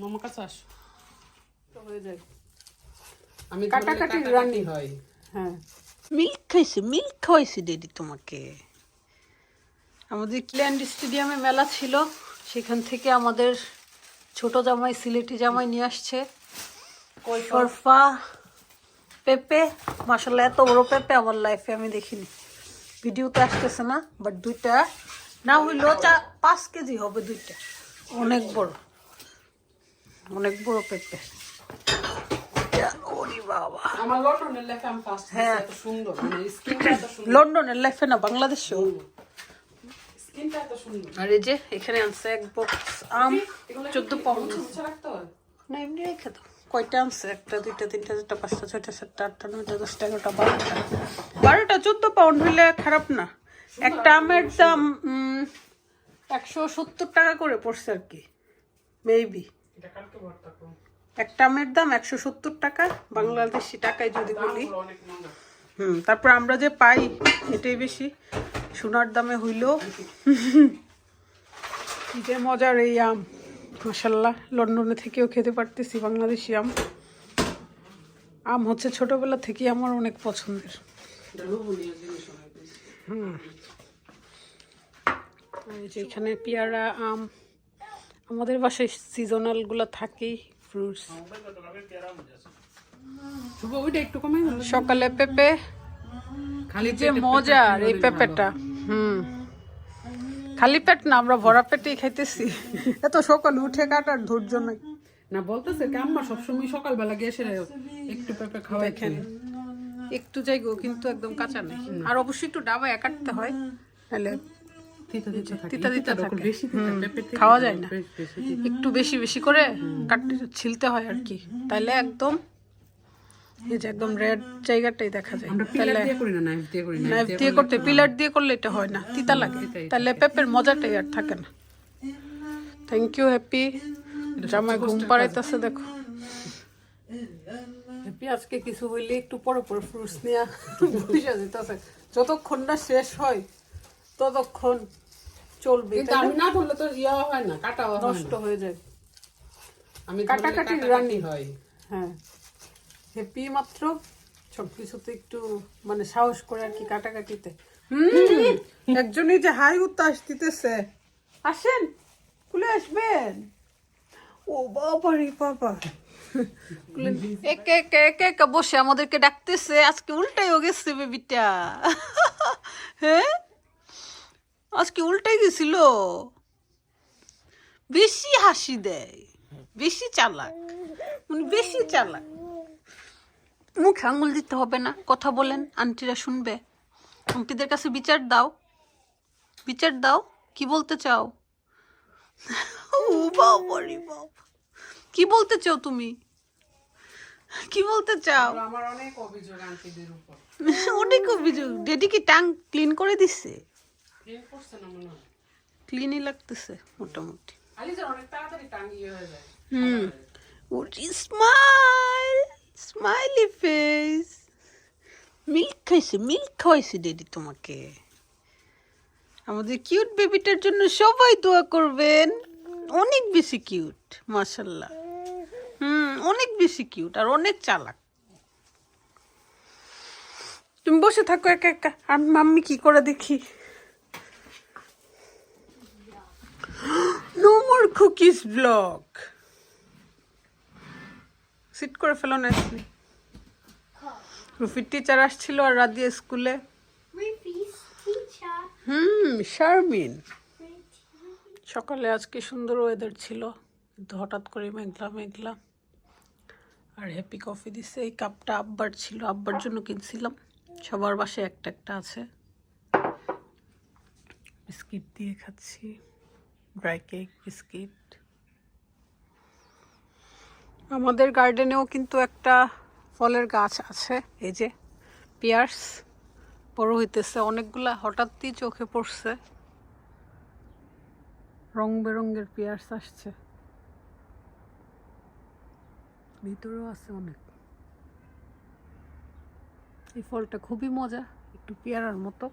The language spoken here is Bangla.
মামা কাছে আসো। তো হয়ে যায় আমি কাটাকাটি রান্নি। হয়। হ্যাঁ। মিল্ক খাইছে মিল্ক খাওয়াইছে ডেডি তোমাকে। আমাদের ক্ল্যান্ড স্টেডিয়ামে মেলা ছিল সেখান থেকে আমাদের ছোট জামাই সিলেটি জামাই নিয়ে আসছে। সরফা পেঁপে মাসাল্লাহ এত বড় পেঁপে আমার লাইফে আমি দেখিনি। ভিডিওতে আসতেছে না বাট দুইটা। না হইলেও চা পাঁচ কেজি হবে দুইটা। অনেক বড়। অনেক বড় পেঁপে ওরে বাবা? আমার লটনের লেখা আমি ফার্স্ট হ্যাঁ। সুন্দর মানে স্কিনটা এত সুন্দর। লন্ডনের লাইফে না বাংলাদেশেও। স্কিনটা এত সুন্দর। আর এই যে এখানে আনছে এক বক্স আম চোদ্দ পাউন্ড না এমনি রেখে দাও। কয়টা আনছে? একটা দুইটা তিনটা চারটা পাঁচটা ছয়টা সাতটা আটটা নয়টা দশটা এগারোটা বারোটা। বারোটা চোদ্দ পাউন্ড হইলে খারাপ না। একটা আমের দাম একশো সত্তর টাকা করে পড়ছে আর কি। মেবি একটা আমের দাম একশো সত্তর টাকা বাংলাদেশি টাকায় যদি বলি। হুম তারপর আমরা যে পাই এটাই বেশি। সোনার দামে হইলেও কি যে মজার এই আম মাসাল্লাহ লন্ডনে থেকেও খেতে পারতেছি বাংলাদেশি আম। আম হচ্ছে ছোটবেলা থেকেই আমার অনেক পছন্দের। যে এখানে পেয়ারা আম আমাদের বাসায় সিজনালগুলো থাকেই ফ্রুটস সকালে পেঁপে খালি যে মজার এই পেঁপেটা হুম। খালি পেট না আমরা ভরা পেটেই খাইতেছি। এত সকাল উঠে কাটার ধৈর্য নাই। না বলতেছে কি আম্মা সবসময় সকালবেলা গিয়ে এসে একটু পেঁপে খাওয়াই খেলে একটু যাইগো কিন্তু একদম কাঁচা নেই। আর অবশ্যই একটু ডাবায় কাটতে হয় তাহলে তিতা তিতা থাকে। বেশি খাওয়া যায় না। একটু বেশি বেশি করে কাটতে ছিলতে হয় আর কি। তাহলে একদম এই যে একদম রেড জায়গাটাই দেখা যায়। না নাইফ দিয়ে করতে পিলার দিয়ে করলে এটা হয় না তিতা লাগে। তাহলে পেঁপের মজাটাই আর থাকে না। থ্যাংক ইউ হ্যাপি জামাই ঘুম পাড়াইতেছে দেখো। হ্যাপি আজকে কিছু হইলে একটু পরে পরে ফ্রুটস নিয়ে যেতেছে। যতক্ষণ না শেষ হয় ততক্ষণ চলবে কিন্তু আমি না ধরলে তো ইয়া হয় না কাটাও হয় নষ্ট হয়ে যায়। আমি কাটাকাটি রান্নি। হয়। হ্যাঁ। হ্যাপি মাত্র। সব কিছুতে একটু মানে সাহস করে আর কি কাটাকাটিতে। হুম একজনই যে হাই উত্তাস দিতেছে। আসেন খুলে আসবেন। ও বাবা রে বাবা। একে একে একে একে বসে আমাদেরকে ডাকতেছে। আজকে উল্টাই ও গেছে বেবিটা। হ্যাঁ? আজকে উল্টাই গেছিল বেশি হাসি দেয় বেশি চালাক মানে বেশি চালাক। মুখে আঙুল দিতে হবে না কথা বলেন আন্টিরা শুনবে। আন্টিদের কাছে বিচার দাও বিচার দাও কি বলতে চাও? কি বলতে চাও তুমি? কি বলতে চাও? আমার অনেক অভিযোগ আন্টিদের অনেক অভিযোগ ডেডি কি টাং ক্লিন করে দিচ্ছে ক্লিনই লাগতেছে, মোটামুটি। হুম। ওটি স্মাইল স্মাইলি ফেস মিল্ক খাইছে মিল্ক খাওয়াইছে ডেডি তোমাকে। আমাদের কিউট বেবিটার জন্য সবাই দোয়া করবেন। অনেক বেশি কিউট মাশাল্লাহ হুম, অনেক বেশি কিউট আর অনেক চালাক। তুমি বসে থাকো একা একা। আর মাম্মি কি করে দেখি? নো মোর কুকিজ ব্লগ সিট করে ফেলো না রুফির টিচার আসছিল আর রাদিয়া স্কুলে. হুম শারমিন। সকালে আজকে সুন্দর ওয়েদার ছিল। কিন্তু হঠাৎ করে মেঘলা মেঘলা। আর হ্যাপি কফি দিছে। এই কাপটা আব্বার ছিল। আব্বার জন্য কিনছিলাম। সবার বাসায় একটা একটা আছে। বিস্কিট দিয়ে খাচ্ছি। ড্রাই কেক বিস্কিট আমাদের গার্ডেনেও কিন্তু একটা ফলের গাছ আছে, এই যে পিয়ার্স বড় হইতেছে। অনেকগুলা হঠাৎই চোখে পড়ছে। রং বেরঙের পিয়ার্স আসছে। ভিতরেও আছে অনেক। এই ফলটা খুবই মজা, একটু পেয়ারার মতো।